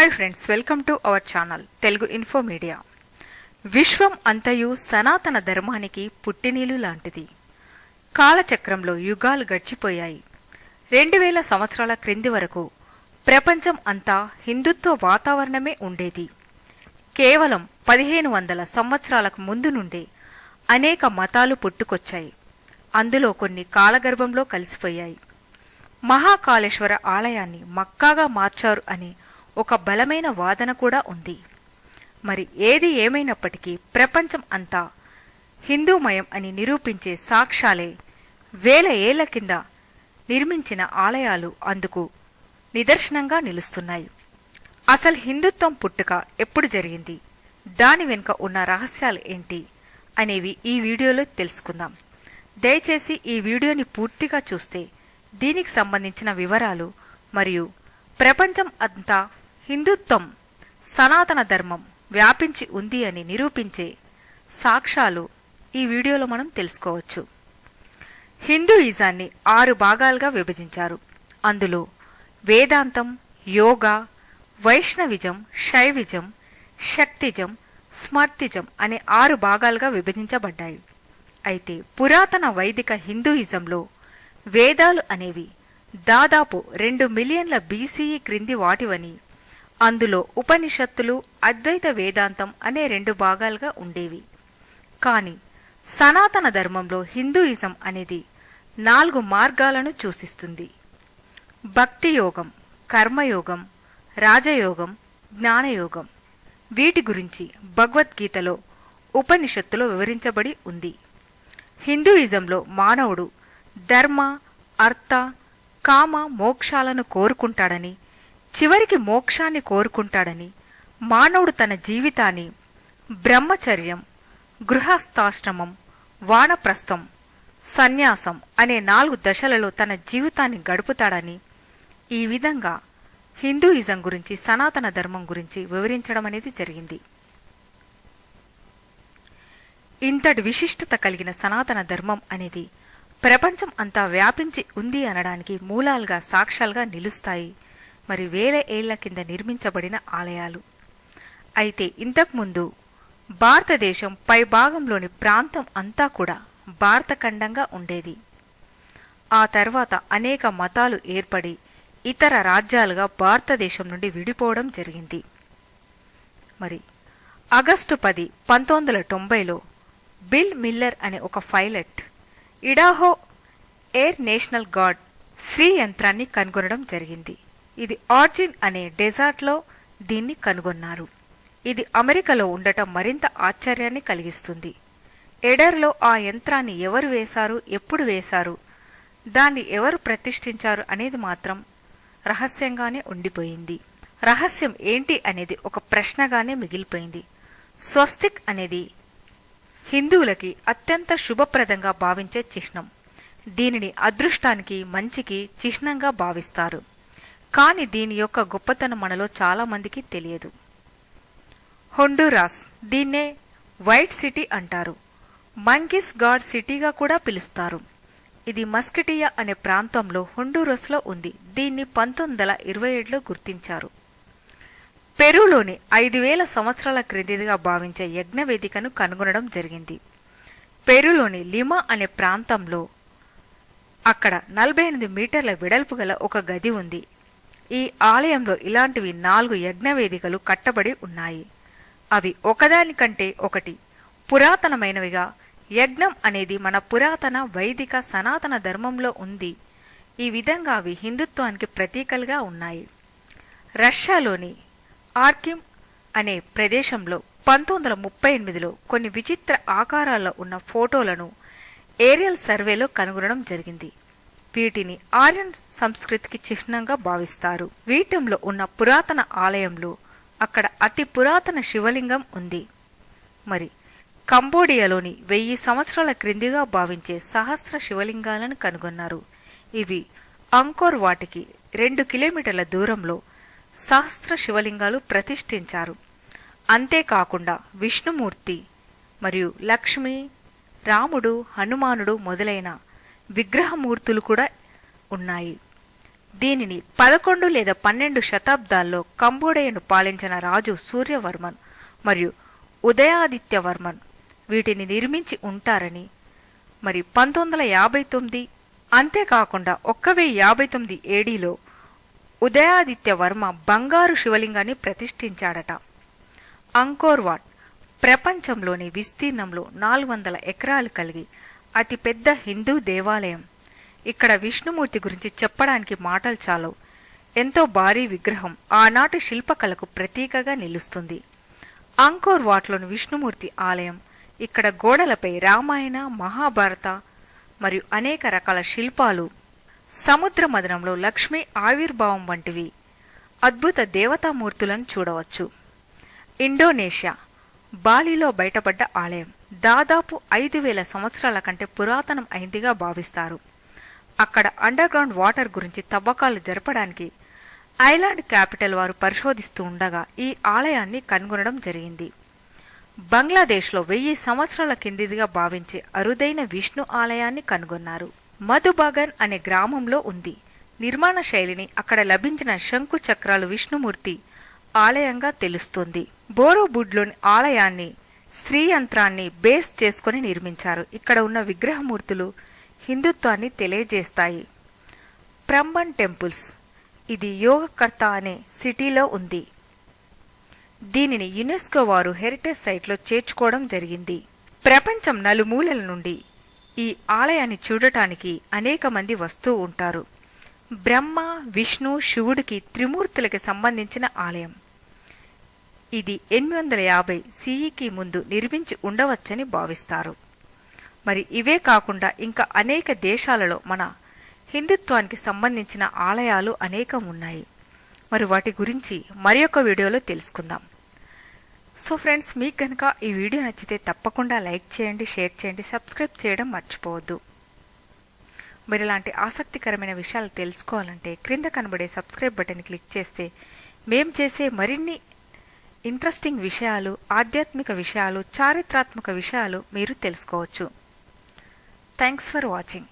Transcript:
Hi friends welcome to our channel Telugu info media విశ్వం అంతయు సనాతన ధర్మానికి పుట్టినీలు లాంటిది. కాలచక్రంలో యుగాలు గడిచిపోయాయి. రెండు వేల సంవత్సరాల క్రింది వరకు ప్రపంచం అంతా హిందుత్వ వాతావరణమే ఉండేది. కేవలం పదిహేను వందల సంవత్సరాలకు ముందు నుండే అనేక మతాలు పుట్టుకొచ్చాయి. అందులో కొన్ని కాలగర్భంలో కలిసిపోయాయి. మహాకాళేశ్వర ఆలయాన్ని మక్కాగా మార్చారు అని ఒక బలమైన వాదన కూడా ఉంది. మరి ఏది ఏమైనప్పటికీ ప్రపంచం అంతా హిందూమయం అని నిరూపించే సాక్ష్యాలే వేల ఏళ్ళ కింద నిర్మించిన ఆలయాలు అందుకు నిదర్శనంగా నిలుస్తున్నాయి. అసలు హిందుత్వం పుట్టుక ఎప్పుడు జరిగింది? దాని వెనుక ఉన్న రహస్యాలు ఏంటి? అనేవి ఈ వీడియోలో తెలుసుకుందాం. దయచేసి ఈ వీడియోని పూర్తిగా చూస్తే దీనికి సంబంధించిన వివరాలు మరియు ప్రపంచం అంతా హిందుత్వం సనాతన ధర్మం వ్యాపించి ఉంది అని నిరూపించే సాక్ష్యాలు ఈ వీడియోలో మనం తెలుసుకోవచ్చు. హిందూయిజాన్ని ఆరు భాగాలుగా విభజించారు. అందులో వేదాంతం యోగా వైష్ణవిజం శైవిజం శక్తిజం స్మర్తిజం అనే ఆరు భాగాలుగా విభజించబడ్డాయి. అయితే పురాతన వైదిక హిందూయిజంలో వేదాలు అనేవి దాదాపు రెండు మిలియన్ల బీసీఈ క్రింది వాటివని అందులో ఉపనిషత్తులు అద్వైత వేదాంతం అనే రెండు భాగాలుగా ఉండేవి. కాని సనాతన ధర్మంలో హిందూయిజం అనేది నాలుగు మార్గాలను సూచిస్తుంది భక్తి యోగం కర్మయోగం రాజయోగం జ్ఞానయోగం. వీటి గురించి భగవద్గీతలో ఉపనిషత్తులో వివరించబడి ఉంది. హిందూయిజంలో మానవుడు ధర్మ అర్థ కామ మోక్షాలను కోరుకుంటాడని చివరికి మోక్షాన్ని కోరుకుంటాడని మానవుడు తన జీవితాన్ని బ్రహ్మచర్యం గృహస్థాశ్రమం వానప్రస్థం సన్యాసం అనే నాలుగు దశలలో తన జీవితాన్ని గడుపుతాడని ఈ విధంగా హిందూయిజం గురించి సనాతన ధర్మం గురించి వివరించడం అనేది జరిగింది. ఇంతటి విశిష్టత కలిగిన సనాతన ధర్మం అనేది ప్రపంచం అంతా వ్యాపించి ఉంది అనడానికి మూలాలుగా సాక్ష్యాలుగా నిలుస్తాయి. మరి వేల ఏళ్ళ కింద నిర్మించబడిన ఆలయాలు. అయితే ఇంతకుముందు భారతదేశం పై భాగంలోని ప్రాంతం అంతా కూడా భారత ఖండంగా ఉండేది. ఆ తర్వాత అనేక మతాలు ఏర్పడి ఇతర రాజ్యాలుగా భారతదేశం నుండి విడిపోవడం జరిగింది. మరి ఆగస్టు పది పంతొమ్మిది వందల తొంభైలో బిల్ మిల్లర్ అనే ఒక pilot Idaho air national guard Sri యంత్రాన్ని కనుగొనడం జరిగింది. ఇది ఆర్జిన్ అనే డెజార్ట్లో దీన్ని కనుగొన్నారు. ఇది అమెరికాలో ఉండటం మరింత ఆశ్చర్యాన్ని కలిగిస్తుంది. ఎడర్లో ఆ యంత్రాన్ని ఎవరు వేశారు ఎప్పుడు వేశారు దాన్ని ఎవరు ప్రతిష్ఠించారు అనేది మాత్రం రహస్యంగానే ఉండిపోయింది. రహస్యం ఏంటి అనేది ఒక ప్రశ్నగానే మిగిలిపోయింది. స్వస్తిక్ అనేది హిందువులకి అత్యంత శుభప్రదంగా భావించే చిహ్నం. దీనిని అదృష్టానికి మంచికి చిహ్నంగా భావిస్తారు. కాని దీని యొక్క గొప్పతనం మనలో చాలా మందికి తెలియదు. హొండూరాస్ దీన్నే వైట్ సిటీ అంటారు. మంగిస్ గాడ్ సిటీగా కూడా పిలుస్తారు. ఇది మస్కిటియా అనే ప్రాంతంలో హొండూరస్లో ఉంది. దీన్ని పంతొమ్మిది వందల ఇరవై ఏడులో గుర్తించారు. పెరూలోని ఐదు వేల సంవత్సరాల క్రిందిగా భావించే యజ్ఞవేదికను కనుగొనడం జరిగింది. పెరూలోని లిమా అనే ప్రాంతంలో అక్కడ నలభై ఎనిమిది మీటర్ల వెడల్పు గల ఒక గది ఉంది. ఈ ఆలయంలో ఇలాంటివి నాలుగు యజ్ఞవేదికలు కట్టబడి ఉన్నాయి. అవి ఒకదానికంటే ఒకటి. పురాతనమైనవిగా. యజ్ఞం అనేది మన పురాతన వైదిక సనాతన ధర్మంలో ఉంది. ఈ విధంగా అవి హిందుత్వానికి ప్రతీకలుగా ఉన్నాయి. రష్యాలోని ఆర్కిమ్ అనే ప్రదేశంలో పంతొమ్మిది వందల ముప్పై ఎనిమిదిలో కొన్ని విచిత్ర ఆకారాల్లో ఉన్న ఫోటోలను ఏరియల్ సర్వేలో కనుగొనడం జరిగింది. వీటిని ఆర్యన్ సంస్కృతికి చిహ్నంగా భావిస్తారు. వీటంలో ఉన్న పురాతన ఆలయంలో అక్కడ అతి పురాతన శివలింగం ఉంది. మరి కంబోడియాలోని వెయ్యి సంవత్సరాల క్రిందిగా భావించే సహస్ర శివలింగాలను కనుగొన్నారు. ఇవి అంకోర్ వాటికి రెండు కిలోమీటర్ల దూరంలో సహస్ర శివలింగాలు ప్రతిష్ఠించారు. అంతేకాకుండా విష్ణుమూర్తి మరియు లక్ష్మి రాముడు హనుమానుడు మొదలైన విగ్రహమూర్తులు కూడా ఉన్నాయి. దీనిని పదకొండు లేదా పన్నెండు శతాబ్దాల్లో కంబోడియను పాలించిన రాజు సూర్యవర్మన్ మరియు ఉదయాదిత్యవర్మన్ వీటిని నిర్మించి ఉంటారని. మరి పంతొమ్మిది వందల యాభై తొమ్మిది అంతేకాకుండా ఒక్క వెయ్యి యాభై తొమ్మిది ఏడీలో ఉదయాదిత్య వర్మ బంగారు శివలింగాన్ని ప్రతిష్ఠించాడట. అంకోర్వాట్ ప్రపంచంలోని విస్తీర్ణంలో నాలుగు వందల ఎకరాలు కలిగి అతిపెద్ద హిందూ దేవాలయం. ఇక్కడ విష్ణుమూర్తి గురించి చెప్పడానికి మాటలు చాలవు. ఎంతో భారీ విగ్రహం ఆనాటి శిల్పకళకు ప్రతీకగా నిలుస్తుంది. అంకోర్ వాట్లోని విష్ణుమూర్తి ఆలయం ఇక్కడ గోడలపై రామాయణ మహాభారత మరియు అనేక రకాల శిల్పాలు సముద్ర మదనంలో లక్ష్మీ ఆవిర్భావం వంటివి అద్భుత దేవతామూర్తులను చూడవచ్చు. ఇండోనేషియా బాలిలో బయటపడ్డ ఆలయం. దాదాపు ఐదు వేల సంవత్సరాల కంటే పురాతనం అయిందిగా భావిస్తారు. అక్కడ అండర్ గ్రౌండ్ వాటర్ గురించి తవ్వకాలు జరపడానికి ఐలాండ్ క్యాపిటల్ వారు పరిశోధిస్తూ ఉండగా ఈ ఆలయాన్ని కనుగొనడం జరిగింది. బంగ్లాదేశ్లో వెయ్యి సంవత్సరాల కిందిదిగా భావించే అరుదైన విష్ణు ఆలయాన్ని కనుగొన్నారు. మధుబాగన్ అనే గ్రామంలో ఉంది. నిర్మాణ శైలిని అక్కడ లభించిన శంకు చక్రాలు విష్ణుమూర్తి ఆలయంగా తెలుస్తుంది. బోరోబుడ్లోని ఆలయాన్ని స్త్రీ యంత్రాన్ని బేస్ చేసుకుని నిర్మించారు. ఇక్కడ ఉన్న విగ్రహమూర్తులు హిందుత్వాన్ని తెలియజేస్తాయి. Prambanan temples. ఇది యోగకర్త అనే సిటీలో ఉంది. దీనిని యునెస్కో వారు హెరిటేజ్ సైట్లో చేర్చుకోవడం జరిగింది. ప్రపంచం నలుమూలల నుండి ఈ ఆలయాన్ని చూడటానికి అనేక మంది వస్తూ ఉంటారు. బ్రహ్మ విష్ణు శివుడికి త్రిమూర్తులకి సంబంధించిన ఆలయం. ఇది ఎనిమిది వందల యాభై సిఈకి ముందు నిర్మించి ఉండవచ్చని భావిస్తారు. మరి ఇవే కాకుండా ఇంకా అనేక దేశాలలో మన హిందుత్వానికి సంబంధించిన ఆలయాలు అనేకం ఉన్నాయి మరి వాటి గురించి మరి ఒక వీడియోలో తెలుసుకుందాం. సో ఫ్రెండ్స్ మీకు కనుక ఈ వీడియో నచ్చితే తప్పకుండా లైక్ చేయండి షేర్ చేయండి సబ్స్క్రైబ్ చేయడం మర్చిపోవద్దు. మరి ఇలాంటి ఆసక్తికరమైన విషయాలు తెలుసుకోవాలంటే క్రింద కనబడే సబ్స్క్రైబ్ బటన్ క్లిక్ చేస్తే మేం చేసే మరిన్ని ఇంట్రెస్టింగ్ విషయాలు ఆధ్యాత్మిక విషయాలు చారిత్రాత్మక విషయాలు మీరు తెలుసుకోవచ్చు. Thanks for watching